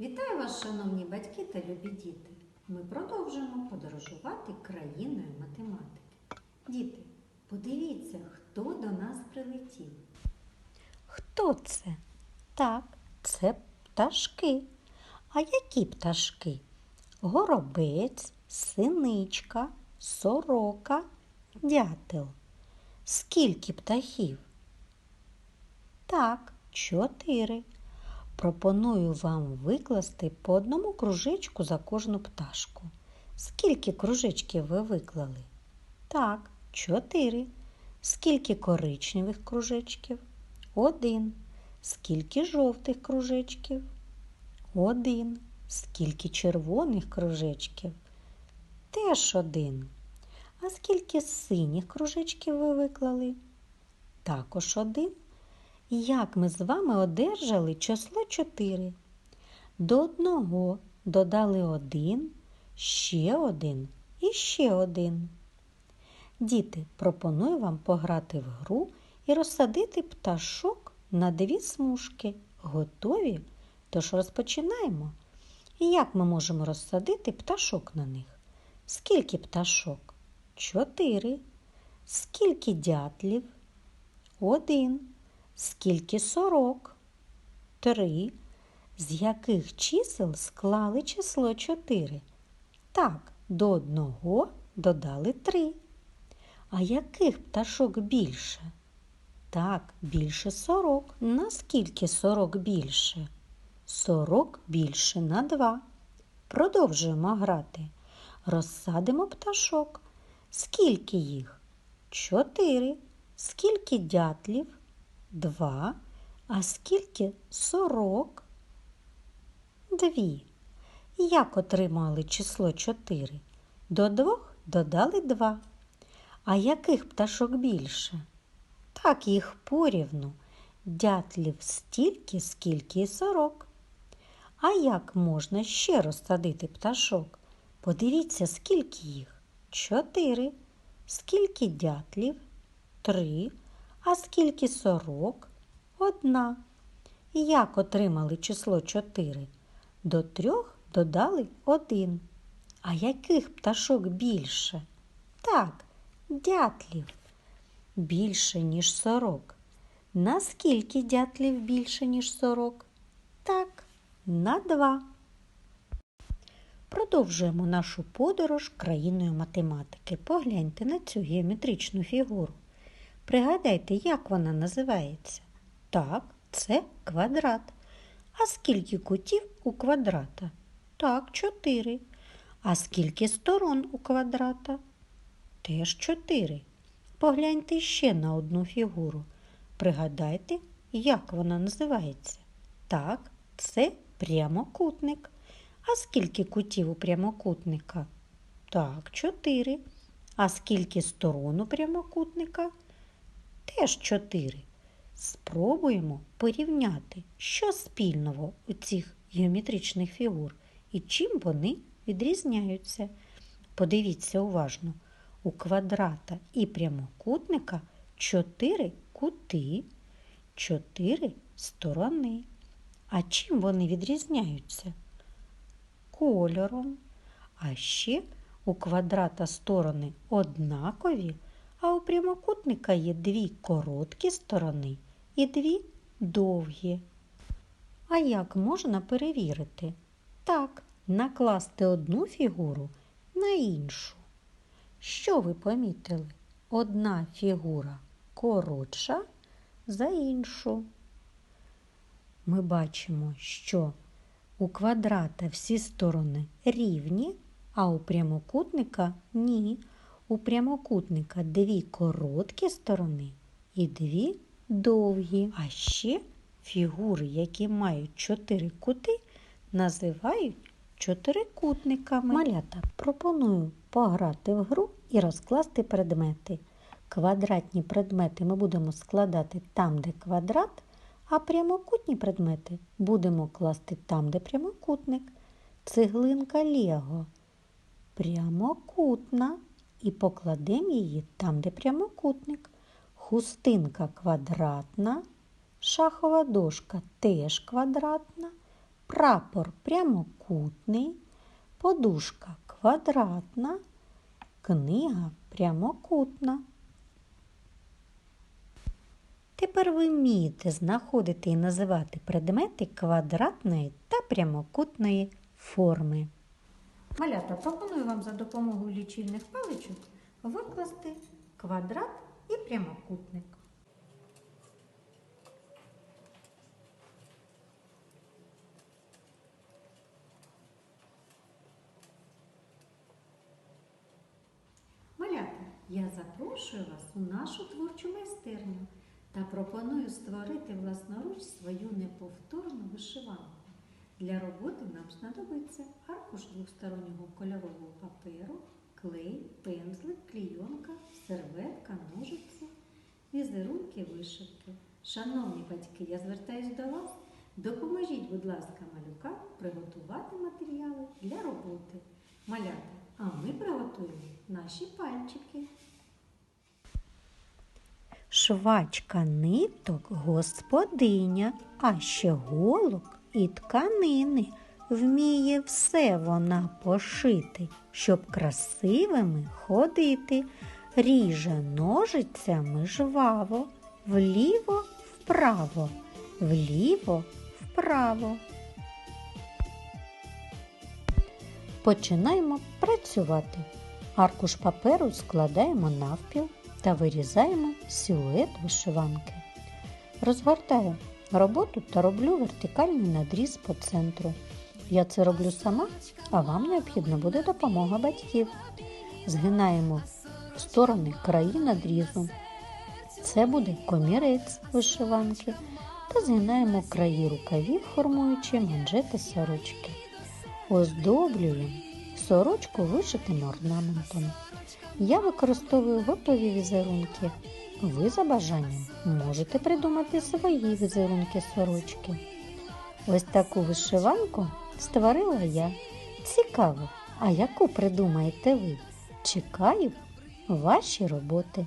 Вітаю вас, шановні батьки та любі діти! Ми продовжуємо подорожувати країною математики. Діти, подивіться, хто до нас прилетів. Хто це? Так, це пташки. А які пташки? Горобець, синичка, сорока, дятел. Скільки птахів? Так, чотири. Пропоную вам викласти по одному кружечку за кожну пташку. Скільки кружечків ви виклали? Так, чотири. Скільки коричневих кружечків? Один. Скільки жовтих кружечків? Один. Скільки червоних кружечків? Теж один. А скільки синіх кружечків ви виклали? Також один. Як ми з вами одержали число 4? До одного додали один, ще один і ще один. Діти, пропоную вам пограти в гру і розсадити пташок на дві смужки. Готові? Тож розпочинаємо. Як ми можемо розсадити пташок на них? Скільки пташок? Чотири. Скільки дятлів? Один. Скільки сорок? Три. З яких чисел склали число чотири? Так, до одного додали три. А яких пташок більше? Так, більше сорок. Наскільки сорок більше? Сорок більше на два. Продовжуємо грати. Розсадимо пташок. Скільки їх? Чотири. Скільки дятлів? Два. А скільки сорок? Дві. Як отримали число чотири? До двох додали два. А яких пташок більше? Так їх порівну. Дятлів стільки, скільки і сорок. А як можна ще розсадити пташок? Подивіться, скільки їх? Чотири. Скільки дятлів? Три. А скільки сорок? Одна. Як отримали число чотири? До трьох додали один. А яких пташок більше? Так, дятлів. Більше, ніж сорок. Наскільки дятлів більше, ніж сорок? Так, на два. Продовжуємо нашу подорож країною математики. Погляньте на цю геометричну фігуру. Пригадайте, як вона називається. Так, це квадрат. А скільки кутів у квадрата? Так, чотири. А скільки сторон у квадрата? Теж чотири. Погляньте ще на одну фігуру. Пригадайте, як вона називається. Так, це прямокутник. А скільки кутів у прямокутника? Так, чотири. А скільки сторон у прямокутника? Теж чотири. Спробуємо порівняти, що спільного у цих геометричних фігур і чим вони відрізняються. Подивіться уважно. У квадрата і прямокутника чотири кути, чотири сторони. А чим вони відрізняються? Кольором. А ще у квадрата сторони однакові, а у прямокутника є дві короткі сторони і дві довгі. А як можна перевірити? Так, накласти одну фігуру на іншу. Що ви помітили? Одна фігура коротша за іншу. Ми бачимо, що у квадрата всі сторони рівні, а у прямокутника ні. У прямокутника дві короткі сторони і дві довгі. А ще фігури, які мають чотири кути, називають чотирикутниками. Малята, пропоную пограти в гру і розкласти предмети. Квадратні предмети ми будемо складати там, де квадрат, а прямокутні предмети будемо класти там, де прямокутник. Цеглинка Лего прямокутна і покладемо її там, де прямокутник. Хустинка квадратна, шахова дошка теж квадратна, прапор прямокутний, подушка квадратна, книга прямокутна. Тепер ви вмієте знаходити і називати предмети квадратної та прямокутної форми. Малята, пропоную вам за допомогою лічильних паличок викласти квадрат і прямокутник. Малята, я запрошую вас у нашу творчу майстерню та пропоную створити власноруч свою неповторну вишиванку. Для роботи нам знадобиться аркуш двостороннього кольорового паперу, клей, пензлик, клійонка, серветка, ножиці, візерунки, вишивки. Шановні батьки, я звертаюсь до вас. Допоможіть, будь ласка, малюкам приготувати матеріали для роботи. Малята, а ми приготуємо наші пальчики. Швачка ниток господиня, а ще голок і тканини. Вміє все вона пошити, щоб красивими ходити. Ріже ножицями жваво, вліво вправо, вліво вправо. Починаємо працювати. Аркуш паперу складаємо навпіл та вирізаємо силует вишиванки. Розгортаю роботу та роблю вертикальний надріз по центру. Я це роблю сама, а вам необхідна буде допомога батьків. Згинаємо в сторони краї надрізу. Це буде комірець вишиванки та згинаємо краї рукавів, формуючи манжети сорочки. Оздоблюємо сорочку вишитим орнаментом. Я використовую готові візерунки. Ви за бажанням можете придумати свої візерунки сорочки. Ось таку вишиванку створила я. Цікаво, а яку придумаєте ви? Чекаю ваші роботи.